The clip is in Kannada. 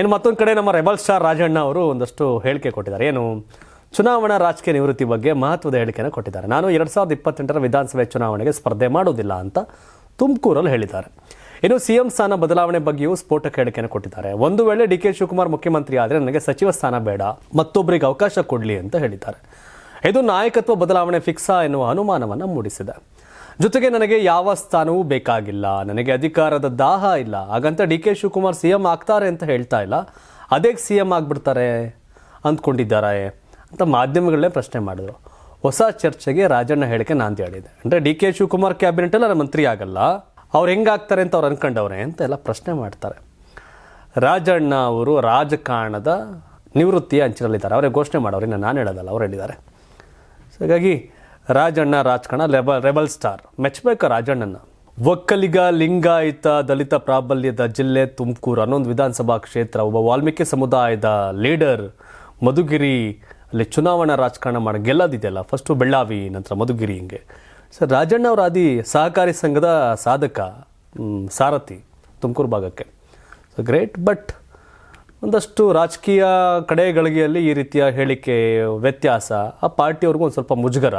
ಇನ್ನು ಮತ್ತೊಂದು ಕಡೆ ನಮ್ಮ ರೆಬಲ್ ಸ್ಟಾರ್ ರಾಜಣ್ಣ ಅವರು ಒಂದಷ್ಟು ಹೇಳಿಕೆ ಕೊಟ್ಟಿದ್ದಾರೆ. ಏನು, ಚುನಾವಣಾ ರಾಜಕೀಯ ನಿವೃತ್ತಿ ಬಗ್ಗೆ ಮಹತ್ವದ ಹೇಳಿಕೆಯನ್ನು ಕೊಟ್ಟಿದ್ದಾರೆ. ನಾನು ಎರಡು ಸಾವಿರದ ಇಪ್ಪತ್ತೆಂಟರ ವಿಧಾನಸಭೆ ಚುನಾವಣೆಗೆ ಸ್ಪರ್ಧೆ ಮಾಡುವುದಿಲ್ಲ ಅಂತ ತುಮಕೂರಲ್ಲಿ ಹೇಳಿದ್ದಾರೆ. ಇನ್ನು ಸಿಎಂ ಸ್ಥಾನ ಬದಲಾವಣೆ ಬಗ್ಗೆಯೂ ಸ್ಫೋಟಕ ಹೇಳಿಕೆಯನ್ನು ಕೊಟ್ಟಿದ್ದಾರೆ. ಒಂದು ವೇಳೆ ಡಿ ಕೆ ಶಿವಕುಮಾರ್ ಮುಖ್ಯಮಂತ್ರಿ ಆದರೆ ನನಗೆ ಸಚಿವ ಸ್ಥಾನ ಬೇಡ ಮತ್ತೊಬ್ಬರಿಗೆ ಅವಕಾಶ ಕೊಡಲಿ ಅಂತ ಹೇಳಿದ್ದಾರೆ. ಇದು ನಾಯಕತ್ವ ಬದಲಾವಣೆ ಫಿಕ್ಸಾ ಎನ್ನುವ ಅನುಮಾನವನ್ನು ಮೂಡಿಸಿದೆ. ಜೊತೆಗೆ ನನಗೆ ಯಾವ ಸ್ಥಾನವೂ ಬೇಕಾಗಿಲ್ಲ. ನನಗೆ ಅಧಿಕಾರದ ದಾಹ ಇಲ್ಲ. ಹಾಗಂತ D K Shivakumar C M ಆಗ್ತಾರೆ ಅಂತ ಹೇಳ್ತಾ ಇಲ್ಲ. ಅದೇ ಸಿ ಎಂ ಆಗಿಬಿಡ್ತಾರೆ ಅಂದ್ಕೊಂಡಿದ್ದಾರೆ ಅಂತ ಮಾಧ್ಯಮಗಳನ್ನೇ ಪ್ರಶ್ನೆ ಮಾಡಿದ್ರು. ಹೊಸ ಚರ್ಚೆಗೆ ರಾಜಣ್ಣ ಹೇಳಿಕೆ ನಾನು ಹೇಳಿದೆ ಅಂದರೆ ಡಿ ಕೆ ಶಿವಕುಮಾರ್ ಕ್ಯಾಬಿನೆಟಲ್ಲಿ ನಾನು ಮಂತ್ರಿ ಆಗಲ್ಲ. ಅವ್ರು ಹೆಂಗಾಗ್ತಾರೆ ಅಂತ ಅವ್ರು ಅನ್ಕೊಂಡವ್ರೆ ಅಂತ ಎಲ್ಲ ಪ್ರಶ್ನೆ ಮಾಡ್ತಾರೆ. ರಾಜಣ್ಣ ಅವರು ರಾಜಕಾರಣದ ನಿವೃತ್ತಿಯ ಅಂಚಿನಲ್ಲಿದ್ದಾರೆ. ಅವರೇ ಘೋಷಣೆ ಮಾಡೋರು ಇನ್ನು ನಾನು ಹೇಳೋದಲ್ಲ, ಅವ್ರು ಹೇಳಿದ್ದಾರೆ. ಸೊ ಹಾಗಾಗಿ ರಾಜಣ್ಣ ರಾಜಕಾರಣ ರೆಬಲ್ ರೆಬಲ್ ಸ್ಟಾರ್. ಮೆಚ್ಚಬೇಕು ರಾಜಣ್ಣನ. ಒಕ್ಕಲಿಗ, ಲಿಂಗಾಯತ, ದಲಿತ ಪ್ರಾಬಲ್ಯದ ಜಿಲ್ಲೆ ತುಮಕೂರು ಅನ್ನೊಂದು ವಿಧಾನಸಭಾ ಕ್ಷೇತ್ರ. ಒಬ್ಬ ವಾಲ್ಮೀಕಿ ಸಮುದಾಯದ ಲೀಡರ್ ಮಧುಗಿರಿ, ಅಲ್ಲಿ ಚುನಾವಣಾ ರಾಜಕಾರಣ ಮಾಡಿ, ಗೆಲ್ಲದಿದೆಯಲ್ಲ, ಫಸ್ಟು ಬೆಳ್ಳಾವಿ, ನಂತರ ಮಧುಗಿರಿ ಹಿಂಗೆ. ಸರ್, ರಾಜಣ್ಣ ಅವರ ಆದಿ ಸಹಕಾರಿ ಸಂಘದ ಸಾಧಕ ಸಾರಥಿ, ತುಮಕೂರು ಭಾಗಕ್ಕೆ. ಸೊ ಗ್ರೇಟ್ ಬಟ್ ಒಂದಷ್ಟು ರಾಜಕೀಯ ಕಡೆಗಳಿಗೆಯಲ್ಲಿ ಈ ರೀತಿಯ ಹೇಳಿಕೆ ವ್ಯತ್ಯಾಸ, ಆ ಪಾರ್ಟಿಯವ್ರಿಗೂ ಒಂದು ಸ್ವಲ್ಪ ಮುಜುಗರ.